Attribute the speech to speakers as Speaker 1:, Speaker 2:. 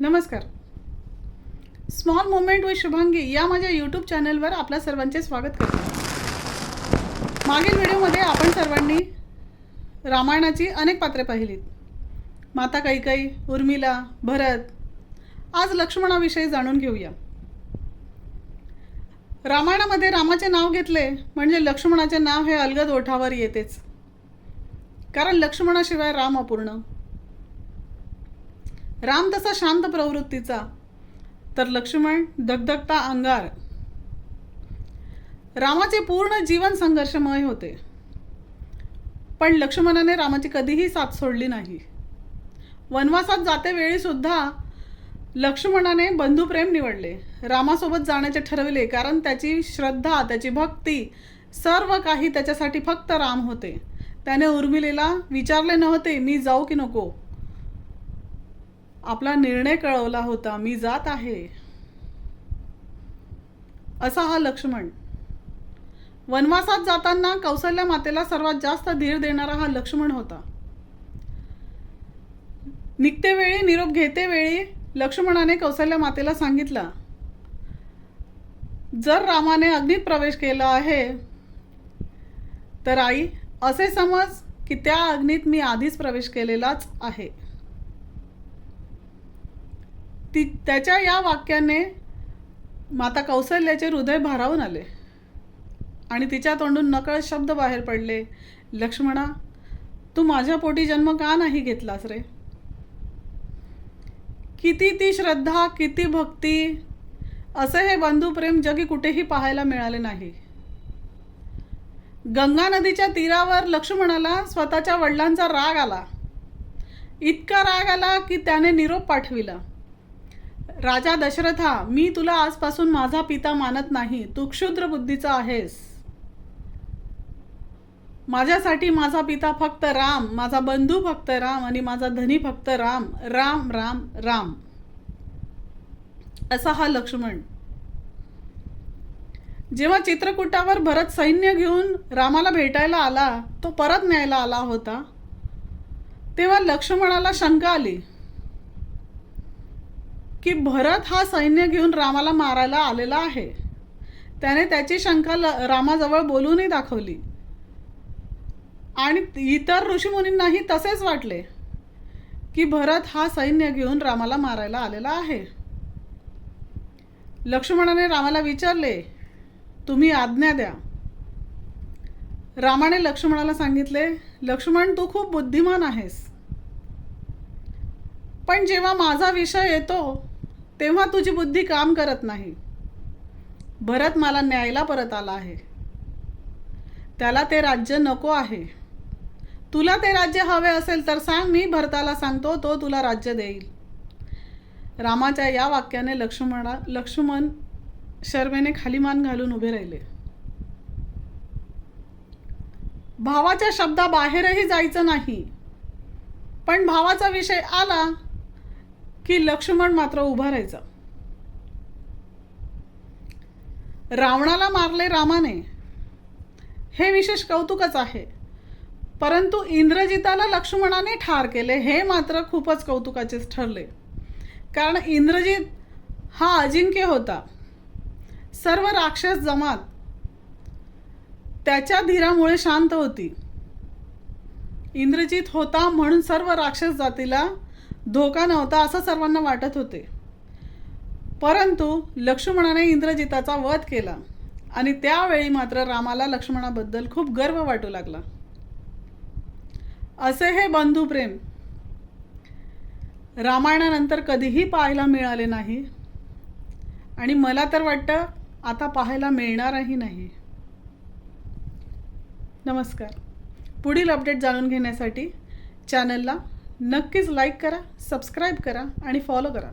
Speaker 1: नमस्कार. Small movement व शुभांगी या माझ्या यूट्यूब चॅनलवर आपल्या सर्वांचे स्वागत करते. मागील व्हिडिओमध्ये आपण सर्वांनी रामायणाची अनेक पात्रे पाहिलीत माता कैकई उर्मिला भरत आज लक्ष्मणाविषयी जाणून घेऊया. रामायणामध्ये रामाचे नाव घेतले म्हणजे लक्ष्मणाचे नाव हे अलगद ओठावर येतेच. कारण लक्ष्मणाशिवाय राम अपूर्ण. राम तसा शांत प्रवृत्तीचा. तर लक्ष्मण धगधगता अंगार. रामाचे पूर्ण जीवन संघर्षमय होते. पण लक्ष्मणाने रामाची कधीही साथ सोडली नाही. वनवासात जाते वेळी सुद्धा लक्ष्मणाने बंधुप्रेम निवडले. रामासोबत जाण्याचे ठरविले कारण त्याची श्रद्धा त्याची भक्ती सर्व काही त्याच्यासाठी फक्त राम होते. त्याने उर्मिलेला विचारले नव्हते मी जाऊ की नको? आपला निर्णय कळवला होता मी जात आहे. असा हा लक्ष्मण. वनवासात जाताना कौशल्या मातेला सर्वात जास्त धीर देणारा हा लक्ष्मण होता. निघते वेळी निरोप घेते वेळी लक्ष्मणाने कौशल्या मातेला सांगितला जर रामाने अग्नीत प्रवेश केला आहे तर आई असे समज की त्या अग्नीत मी आधीच प्रवेश केलेलाच आहे. ती त्याच्या या वाक्याने माता कौशल्याचे हृदय भारावून आले. आणि तिच्या तोंडून नकळत शब्द बाहेर पडले. लक्ष्मणा तू माझ्या पोटी जन्म का नाही घेतलास रे? किती ती श्रद्धा किती भक्ती असे हे बंधुप्रेम जगी कुठेही पाहायला मिळाले नाही. गंगा नदीच्या तीरावर लक्ष्मणाला स्वतःच्या वडिलांचा राग आला. इतका राग आला की त्याने निरोप पाठविला. राजा दशरथा मी तुला आजपासून माझा पिता मानत नाही. तू क्षुद्र बुद्धीचा आहेस. माझ्यासाठी माझा पिता फक्त राम माझा बंधू फक्त राम आणि माझा धनी फक्त राम. राम राम राम. असा हा लक्ष्मण. जेव्हा चित्रकूटावर भरत सैन्य घेऊन रामाला भेटायला आला तो परत न्यायला आला होता. तेव्हा लक्ष्मणाला शंका आली. की भरत हा सैन्य घेऊन रामाला मारायला आलेला आहे. त्याने त्याची शंका ल रामाजवळ बोलूनही दाखवली. आणि इतर ऋषीमुनींनाही तसेच वाटले की भरत हा सैन्य घेऊन रामाला मारायला आलेला आहे. लक्ष्मणाने रामाला विचारले तुम्ही आज्ञा द्या. रामाने लक्ष्मणाला सांगितले लक्ष्मण तू खूप बुद्धिमान आहेस. पण जेव्हा माझा विषय येतो तेव्हा तुझी बुद्धी काम करत नाही. भरत मला न्यायला परत आला आहे. त्याला ते राज्य नको आहे. तुला ते राज्य हवे असेल तर सांग मी भरताला सांगतो तो तुला राज्य देईल. रामाच्या या वाक्याने लक्ष्मणा लक्ष्मण शर्मेने खाली मान घालून उभे राहिले. भावाच्या शब्दाबाहेरही जायचं नाही. पण भावाचा विषय आला की लक्ष्मण मात्र उभा राहायचा. रावणाला मारले रामाने. हे विशेष कौतुकच आहे. परंतु इंद्रजिताला लक्ष्मणाने ठार केले हे मात्र खूपच कौतुकाचेच ठरले. कारण इंद्रजित हा अजिंक्य होता. सर्व राक्षस जमात त्याच्या धीरामुळे शांत होती. इंद्रजित होता म्हणून सर्व राक्षस जातीला धोका नव्हता असं सर्वांना वाटत होते. परंतु लक्ष्मणाने इंद्रजिताचा वध केला आणि त्यावेळी मात्र रामाला लक्ष्मणाबद्दल खूप गर्व वाटू लागला. असे हे बंधुप्रेम रामायणानंतर कधीही पाहायला मिळाले नाही आणि मला तर वाटतं आता पाहायला मिळणारही नाही. नमस्कार. पुढील अपडेट जाणून घेण्यासाठी चॅनलला नक्कीच लाईक करा सबस्क्राईब करा आणि फॉलो करा.